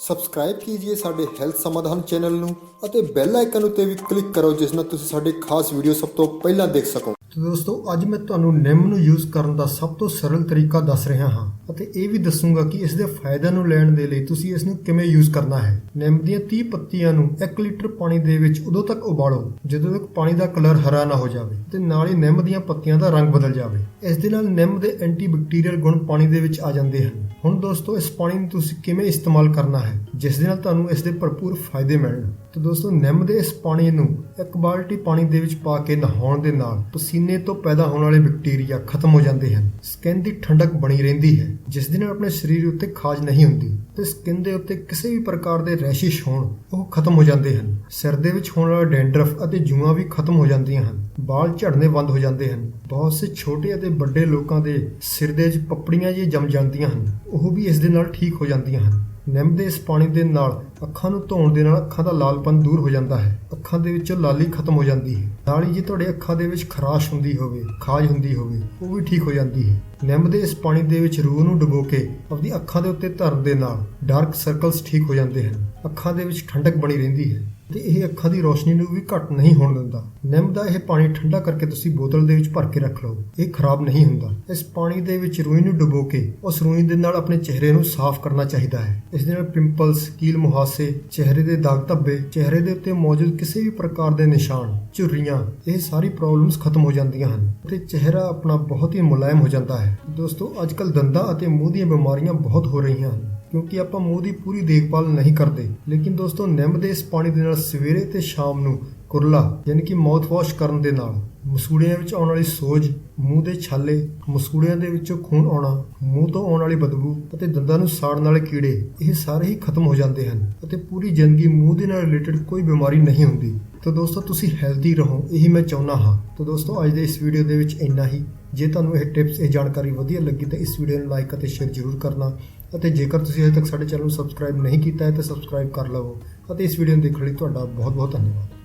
Subscribe ਕੀजिए ਸਾਡੇ health ਸਮਾਧਾਨ channel ਨੂੰ ਅਤੇ ਬੈਲ ਆਈਕਨ ਉੱਤੇ ਵੀ ਕਲਿੱਕ ਕਰੋ ਜਿਸ ਨਾਲ ਤੁਸੀਂ ਸਾਡੇ ਖਾਸ ਵੀਡੀਓ ਸਭ ਤੋਂ ਪਹਿਲਾਂ ਦੇਖ ਸਕੋ। ਤੇ ਦੋਸਤੋ, ਅੱਜ ਮੈਂ ਤੁਹਾਨੂੰ ਨਿੰਮ ਨੂੰ ਯੂਜ਼ ਕਰਨ ਦਾ ਸਭ ਤੋਂ ਸਰਲ ਤਰੀਕਾ ਦੱਸ ਰਿਹਾ ਹਾਂ ਅਤੇ ਇਹ ਵੀ ਦੱਸੂਗਾ ਕਿ ਇਸ ਦੇ ਫਾਇਦਿਆਂ ਨੂੰ ਲੈਣ ਦੇ ਲਈ ਤੁਸੀਂ ਇਸ ਨੂੰ ਕਿਵੇਂ ਯੂਜ਼ ਕਰਨਾ ਹੈ। ਨਿੰਮ ਦੀਆਂ 30 ਪੱਤੀਆਂ ਨੂੰ 1 ਲੀਟਰ ਪਾਣੀ ਦੇ ਵਿੱਚ ਉਦੋਂ ਤੱਕ ਉਬਾਲੋ ਜਦੋਂ ਤੱਕ ਪਾਣੀ ਦਾ ਕਲਰ ਹਰਾ ਨਾ ਹੋ ਜਾਵੇ ਤੇ ਨਾਲ ਹੀ ਨਿੰਮ ਦੀਆਂ ਪੱਤੀਆਂ ਦਾ ਰੰਗ ਬਦਲ ਜਾਵੇ। ਇਸ ਦੇ ਨਾਲ ਨਿੰਮ ਦੇ ਐਂਟੀਬੈਕਟੀਰੀਅਲ ਗੁਣ ਪਾਣੀ ਦੇ ਵਿੱਚ ਆ ਜਾਂਦੇ ਹਨ। ਹੁਣ ਦੋਸਤੋ, ਇਸ ਪਾਣੀ ਨੂੰ ਤੁਸੀਂ ਕਿਵੇਂ ਇਸਤੇਮਾਲ ਕਰਨਾ ਹੈ, ਜਿਸ ਦੇ ਨਾਲ ਤੁਹਾਨੂੰ ਇਸ ਦੇ ਭਰਪੂਰ ਫਾਇਦੇ ਮਿਲਣ। ਤੇ ਦੋਸਤੋ ਨਿੰਮ ਦੇ ਇਸ ਪਾਣੀ ਨੂੰ ਇੱਕ ਬਾਲਟੀ ਪਾਣੀ ਦੇ ਵਿੱਚ ਪਾ ਕੇ ਨਹਾਉਣ ਦੇ ਨਾਲ ਪਸੀਨੇ ਤੋਂ ਪੈਦਾ ਹੋਣ ਵਾਲੇ ਬੈਕਟੀਰੀਆ ਖਤਮ ਹੋ ਜਾਂਦੇ ਹਨ। ਸਕਿਨ ਦੀ ਠੰਡਕ ਬਣੀ ਰਹਿੰਦੀ ਹੈ, ਜਿਸ ਦੇ ਨਾਲ ਆਪਣੇ ਸਰੀਰ ਉੱਤੇ ਖਾਜ ਨਹੀਂ ਹੁੰਦੀ ਤੇ ਸਕਿਨ ਦੇ ਉੱਤੇ ਕਿਸੇ ਵੀ ਪ੍ਰਕਾਰ ਦੇ ਰੈਸ਼ਿਸ਼ ਹੋਣ ਉਹ ਖਤਮ ਹੋ ਜਾਂਦੇ ਹਨ। ਸਿਰ ਦੇ ਵਿੱਚ ਹੋਣ ਵਾਲਾ ਡੈਂਡਰਫ ਅਤੇ ਜੂਆਂ ਵੀ ਖਤਮ ਹੋ ਜਾਂਦੀਆਂ ਹਨ। ਵਾਲ ਝੜਨੇ ਬੰਦ ਹੋ ਜਾਂਦੇ ਹਨ। ਬਹੁਤ ਸੇ ਛੋਟੇ ਅਤੇ ਵੱਡੇ ਲੋਕਾਂ ਦੇ ਸਿਰ ਦੇ ਵਿੱਚ ਪਪੜੀਆਂ ਜਿਹੀ ਜੰਮ ਜਾਂਦੀਆਂ ਹਨ। ਉਹ ਵੀ ਇਸ ਦੇ ਨਾਲ ਠੀਕ ਹੋ ਜਾਂਦੀਆਂ ਹਨ। ਨਿੰਮ ਦੇ ਇਸ ਪਾਣੀ ਦੇ ਨਾਲ ਅੱਖਾਂ ਨੂੰ ਧੋਣ ਦੇ ਨਾਲ ਅੱਖਾਂ ਦਾ ਲਾਲਪਨ ਦੂਰ ਹੋ ਜਾਂਦਾ ਹੈ। ਅੱਖਾਂ ਦੇ ਵਿੱਚੋਂ ਲਾਲੀ ਖਤਮ ਹੋ ਜਾਂਦੀ ਹੈ। ਨਾਲ ਹੀ ਜੇ ਤੁਹਾਡੇ ਅੱਖਾਂ ਦੇ ਵਿੱਚ ਖਰਾਸ਼ ਹੁੰਦੀ ਹੋਵੇ, ਖਾਜ ਹੁੰਦੀ ਹੋਵੇ, ਉਹ ਵੀ ਠੀਕ ਹੋ ਜਾਂਦੀ ਹੈ। ਨਿੰਮ ਦੇ ਇਸ ਪਾਣੀ ਦੇ ਵਿੱਚ ਰੂਹ ਨੂੰ ਡੁਬੋ ਕੇ ਆਪਣੀ ਅੱਖਾਂ ਦੇ ਉੱਤੇ ਧਰਨ ਦੇ ਨਾਲ ਡਾਰਕ ਸਰਕਲਸ ਠੀਕ ਹੋ ਜਾਂਦੇ ਹਨ। ਅੱਖਾਂ ਦੇ ਵਿੱਚ ਠੰਡਕ ਬਣੀ ਰਹਿੰਦੀ ਹੈ। ਤੇ ਇਹ ਅੱਖਾਂ ਦੀ ਰੋਸ਼ਨੀ ਨੂੰ ਵੀ ਘੱਟ ਨਹੀਂ ਹੋਣ ਦਿੰਦਾ। ਨਿੰਮ ਦਾ ਇਹ ਪਾਣੀ ਠੰਡਾ ਕਰਕੇ ਤੁਸੀਂ ਬੋਤਲ ਦੇ ਵਿੱਚ ਭਰ ਕੇ ਰੱਖ ਲਓ। ਇਹ ਖਰਾਬ ਨਹੀਂ ਹੁੰਦਾ। ਇਸ ਪਾਣੀ ਦੇ ਵਿੱਚ ਰੂਈ ਨੂੰ ਡੁਬੋ ਕੇ ਉਸ ਰੂਈ ਦੇ ਨਾਲ ਆਪਣੇ ਚਿਹਰੇ ਨੂੰ ਸਾਫ਼ ਕਰਨਾ ਚਾਹੀਦਾ ਹੈ। ਇਸ ਦੇ ਨਾਲ ਪਿੰਪਲਸ, ਕੀਲ ਮੁਹਾਸੇ, ਚਿਹਰੇ ਦੇ ਦਾਗ ਧੱਬੇ, ਚਿਹਰੇ ਦੇ ਉੱਤੇ ਮੌਜੂਦ ਕਿਸੇ ਵੀ ਪ੍ਰਕਾਰ ਦੇ ਨਿਸ਼ਾਨ ਝੁਰਰੀਆਂ ਇਹ ਸਾਰੀ ਪ੍ਰੋਬਲਮਸ ਖਤਮ ਹੋ ਜਾਂਦੀਆਂ ਹਨ ਤੇ ਚਿਹਰਾ ਆਪਣਾ ਬਹੁਤ ਹੀ ਮੁਲਾਇਮ ਹੋ ਜਾਂਦਾ ਹੈ। ਦੋਸਤੋ ਅੱਜਕੱਲ ਦੰਦਾਂ ਅਤੇ ਮੂੰਹ ਦੀਆਂ ਬਿਮਾਰੀਆਂ ਬਹੁਤ ਹੋ ਰਹੀਆਂ ਹਨ। ਕਿਉਂਕਿ ਆਪਾਂ ਮੂੰਹ ਦੀ ਪੂਰੀ ਦੇਖਭਾਲ ਨਹੀਂ ਕਰਦੇ। ਲੇਕਿਨ ਦੋਸਤੋ, ਨਿੰਮ ਦੇ ਇਸ ਪਾਣੀ ਦੇ ਨਾਲ ਸਵੇਰੇ ਤੇ ਸ਼ਾਮ ਨੂੰ ਕੁਰਲਾ, ਯਾਨੀ ਕਿ ਮਾਊਥ ਵਾਸ਼ ਕਰਨ ਦੇ ਨਾਲ। ਮਸੂੜਿਆਂ ਵਿੱਚ ਆਉਣ ਵਾਲੀ ਸੋਜ, ਮੂੰਹ ਦੇ ਛਾਲੇ, ਮਸੂੜਿਆਂ ਦੇ ਵਿੱਚੋਂ ਖੂਨ ਆਉਣਾ, ਮੂੰਹ ਤੋਂ ਆਉਣ ਵਾਲੀ ਬਦਬੂ ਅਤੇ ਦੰਦਾਂ ਨੂੰ ਸਾੜਨ ਵਾਲੇ ਕੀੜੇ, ਇਹ ਸਾਰੇ ਹੀ ਖਤਮ ਹੋ ਜਾਂਦੇ ਹਨ ਅਤੇ ਪੂਰੀ ਜ਼ਿੰਦਗੀ ਮੂੰਹ ਦੇ ਨਾਲ ਰਿਲੇਟਡ ਕੋਈ ਬਿਮਾਰੀ ਨਹੀਂ ਹੁੰਦੀ। ਤਾਂ ਦੋਸਤੋ, ਤੁਸੀਂ ਹੈਲਦੀ ਰਹੋ, ਇਹੀ ਮੈਂ ਚਾਹੁੰਦਾ ਹਾਂ। ਤਾਂ ਦੋਸਤੋ, ਅੱਜ ਦੇ ਇਸ ਵੀਡੀਓ ਦੇ ਵਿੱਚ ਇੰਨਾ ਹੀ। ਜੇ ਤੁਹਾਨੂੰ ਇਹ ਟਿਪਸ ਇਹ ਜਾਣਕਾਰੀ ਵਧੀਆ ਲੱਗੀ, ਤਾਂ ਇਸ ਵੀਡੀਓ ਨੂੰ ਲਾਈਕ ਅਤੇ ਸ਼ੇਅਰ ਜ਼ਰੂਰ ਕਰਨਾ। ਅਤੇ ਜੇਕਰ ਤੁਸੀਂ ਅਜੇ ਤੱਕ ਸਾਡੇ ਚੈਨਲ ਨੂੰ ਸਬਸਕ੍ਰਾਈਬ ਨਹੀਂ ਕੀਤਾ ਹੈ, ਤਾਂ ਸਬਸਕ੍ਰਾਈਬ ਕਰ ਲਵੋ। ਅਤੇ ਇਸ ਵੀਡੀਓ ਨੂੰ ਦੇਖਣ ਲਈ ਤੁਹਾਡਾ ਬਹੁਤ ਬਹੁਤ ਧੰਨਵਾਦ।